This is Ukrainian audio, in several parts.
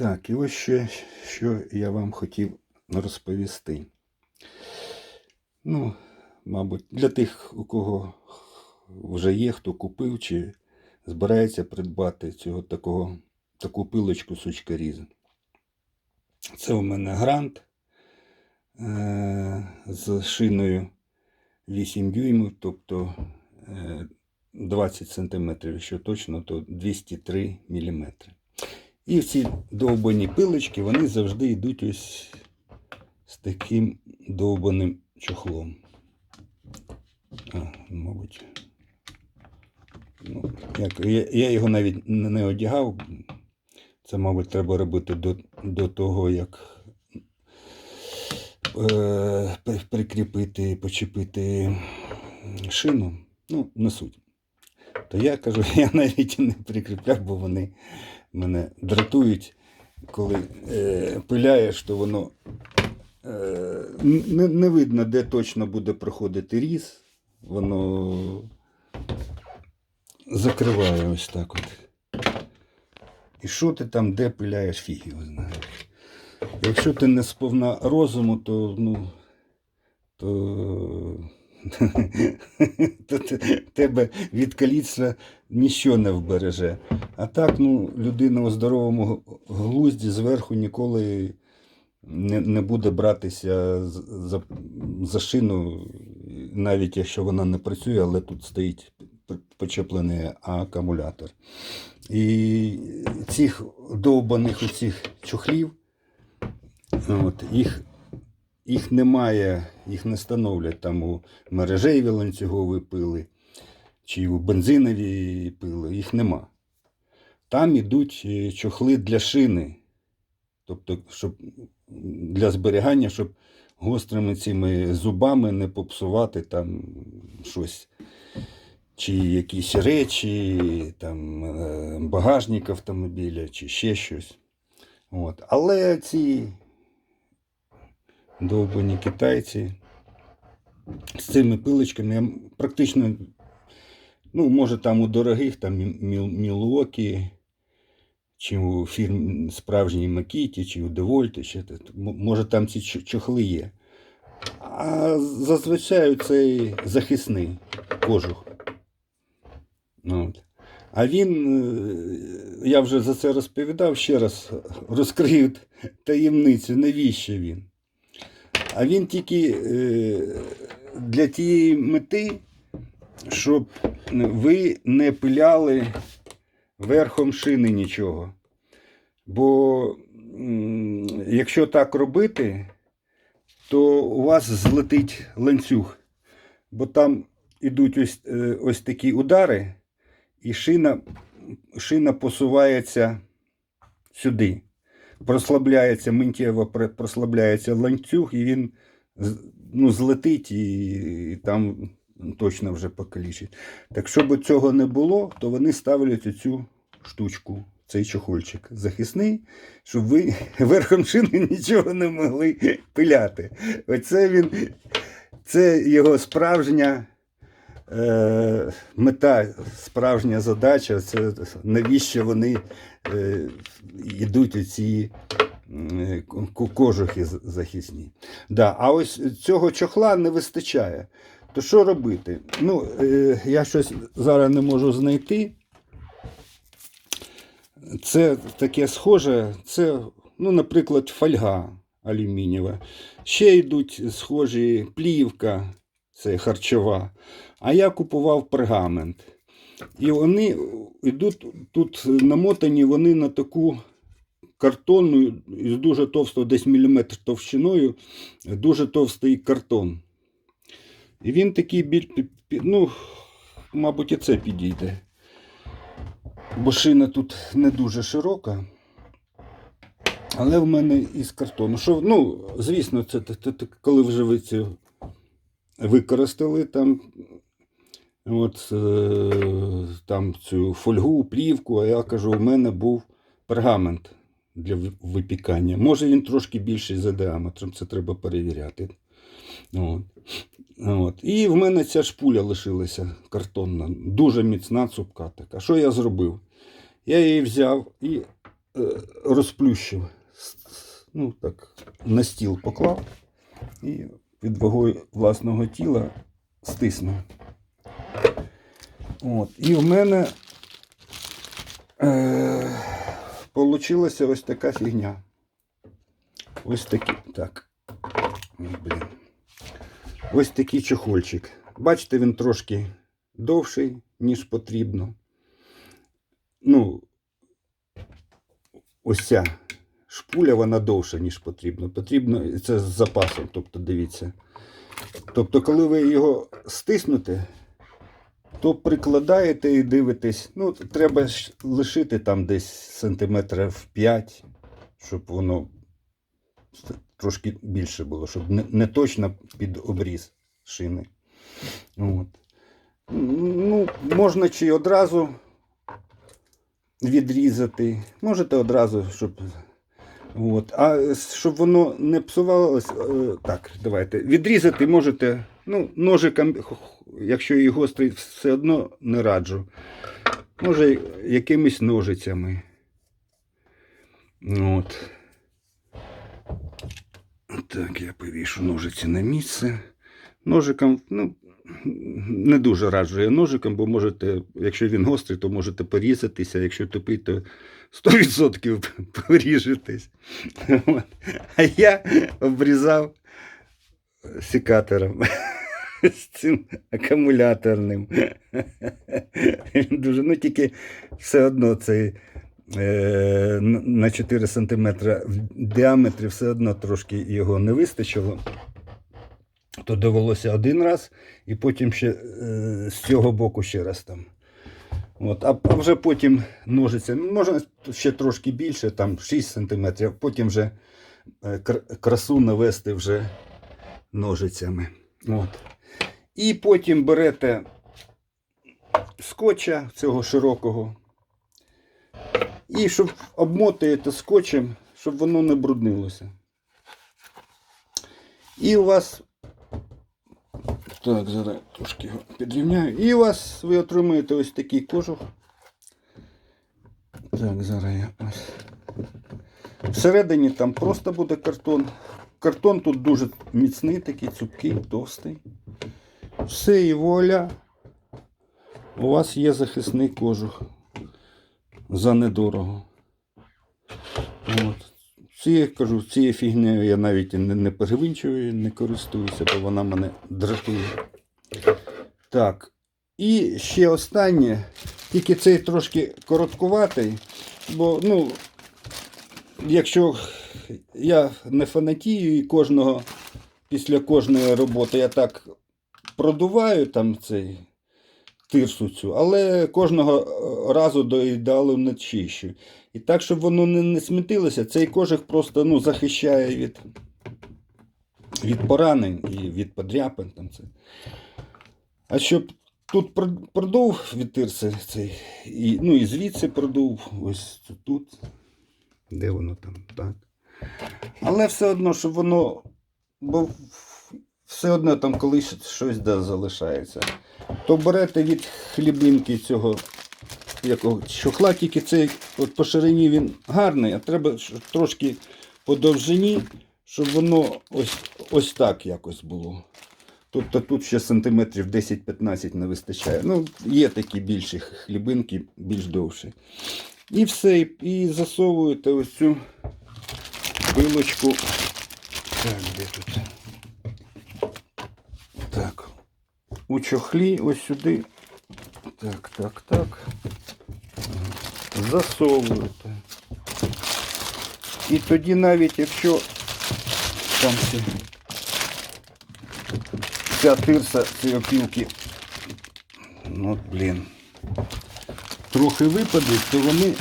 Так, і ось ще, що я вам хотів розповісти. Ну, мабуть, для тих, у кого вже є, хто купив чи збирається придбати цього такого, таку пилочку сучкаріза. Це у мене грант е- з шиною 8 дюймів, тобто е- 20 см, якщо точно, то 203 мм. І ці довбані пилочки, вони завжди йдуть ось з таким довбаним чохлом. А, мабуть. Ну, як, я, я його навіть не одягав. Це, мабуть, треба робити до, до того, як е, при- прикріпити, почепити шину. Ну, не суть. То я кажу, я навіть не прикріпляв, бо вони мене дратують, коли е, пиляєш, то воно е, не, не видно, де точно буде проходити різ. Воно закриває ось так от. І що ти там, де пиляєш, фіг його знає. Якщо ти не сповна розуму, то ну. то тебе від каліцтва ніщо не вбереже. А так, ну, людина у здоровому глузді зверху ніколи не, не буде братися за, за шину, навіть якщо вона не працює, але тут стоїть почеплений акумулятор. І цих довбаних оцих чохлів, от, їх їх немає, їх не становлять там у мережеві ланцюгові пили чи у бензинові пили, їх нема. Там ідуть е, чохли для шини, тобто щоб для зберігання, щоб гострими цими зубами не попсувати там щось. Чи якісь речі, там, е, багажник автомобіля, чи ще щось. От. Але ці довбані китайці з цими пилочками я практично, ну, може там у дорогих, там Мілуокі, чи у фірм справжній Макіті, чи у Девольті, ще, може там ці чо- чохли є. А зазвичай цей захисний кожух. Ну, От. А він, е, я вже за це розповідав, ще раз розкрию таємницю, навіщо він. А він тільки е, для тієї мети, щоб ви не пиляли верхом шини нічого. Бо якщо так робити, то у вас злетить ланцюг. Бо там ідуть ось, е, ось такі удари, і шина, шина посувається сюди прослабляється, миттєво прослабляється ланцюг, і він ну, злетить і, і там точно вже покалічить. Так щоб цього не було, то вони ставлять оцю штучку, цей чохольчик захисний, щоб ви верхом шини нічого не могли пиляти. Оце він, це його справжня. Е, мета, справжня задача це навіщо вони йдуть у ці е, кожухи захисні. Да, а ось цього чохла не вистачає. То що робити? Ну, е, я щось зараз не можу знайти. Це таке схоже, це, ну, наприклад, фольга алюмінієва. Ще йдуть схожі плівка, це харчова. А я купував пергамент. І вони йдуть тут намотані вони на таку картонну, з дуже товстою, десь міліметр товщиною, дуже товстий картон. І він такий біль, ну, мабуть, і це підійде. Бо шина тут не дуже широка. Але в мене із картону. Що, ну, звісно, це коли вже ви це використали там, от, е, там цю фольгу, плівку, а я кажу, у мене був пергамент для випікання. Може він трошки більший за діаметром, це треба перевіряти. От. От. І в мене ця шпуля лишилася картонна, дуже міцна цупка така. Що я зробив? Я її взяв і е, розплющив. Ну, так, на стіл поклав і під вагою власного тіла стиснув. От. І в мене е, ось така фігня. Ось такий. Так. Блін. Ось такий чохольчик. Бачите, він трошки довший, ніж потрібно. Ну, ось ця шпуля, вона довша, ніж потрібно. Потрібно, це з запасом, тобто дивіться. Тобто, коли ви його стиснете, то прикладаєте і дивитесь. Ну, треба лишити там десь сантиметрів 5, щоб воно трошки більше було, щоб не, не точно під обріз шини. От. Ну, можна чи одразу відрізати, можете одразу, щоб. От. А щоб воно не псувалося, е, так, давайте. Відрізати можете, ну, ножиком, якщо і гострий, все одно не раджу. Може, якимись ножицями. От. Так, я повішу ножиці на місце. Ножиком, ну, не дуже раджу я ножиком, бо можете, якщо він гострий, то можете порізатися, якщо тупий, то 100% поріжетесь. От. А я обрізав секатором з цим акумуляторним. Дуже, ну тільки все одно цей е, на 4 см в діаметрі все одно трошки його не вистачило. То довелося один раз, і потім ще е, з цього боку ще раз там. От, а вже потім ножицями, можна ще трошки більше, там 6 см, потім вже е, красу навести вже ножицями. От. І потім берете скотча цього широкого. І щоб обмотуєте скотчем, щоб воно не бруднилося. І у вас. Так, зараз трошки його підрівняю. І у вас ви отримуєте ось такий кожух. Так, зараз я ось. Всередині там просто буде картон. Картон тут дуже міцний, такий цупкий, товстий. Все і воля. У вас є захисний кожух. За недорого. От. Ці, кажу, цією фігнею я навіть не, не перевинчую, не користуюся, бо вона мене дратує. Так. І ще останнє. Тільки цей трошки короткуватий, бо, ну, якщо я не фанатію і кожного після кожної роботи я так продуваю там цей тирсу цю, але кожного е, разу до ідеалу не чищу. І так, щоб воно не, не смітилося, цей кожух просто ну, захищає від, від поранень і від подряпин. Там це. А щоб тут продув від тирси цей, і, ну і звідси продув, ось тут. Де воно там? Так. Але все одно, щоб воно. Бо все одно там колись щось да, залишається. То берете від хлібинки цього якого чохла, тільки цей от по ширині він гарний, а треба трошки по довжині, щоб воно ось, ось так якось було. Тобто тут ще сантиметрів 10-15 не вистачає. Ну, є такі більші хлібинки, більш довші. І все, і- засовуєте ось цю пилочку. Так, де тут? Так. У чохлі ось сюди. Так, так, так. Засовуєте. І тоді навіть якщо там ця тирса цієї опілки, ну, блін, трохи випадуть, то вони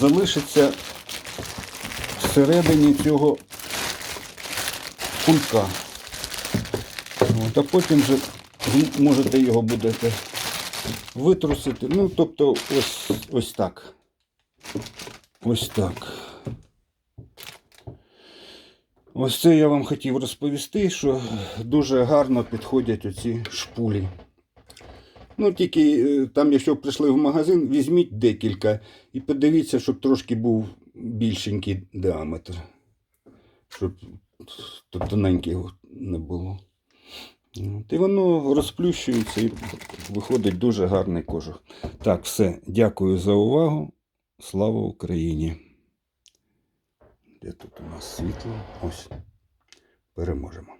залишаться всередині цього кулька. От, а потім вже можете його будете витрусити. Ну, тобто, ось, ось так. Ось так. Ось це я вам хотів розповісти, що дуже гарно підходять оці шпулі. Ну, тільки е, там, якщо прийшли в магазин, візьміть декілька і подивіться, щоб трошки був більшенький діаметр. Щоб т- тоненького не було. І воно розплющується і виходить дуже гарний кожух. Так, все. Дякую за увагу. Слава Україні! Де тут у нас світло? Ось. Переможемо.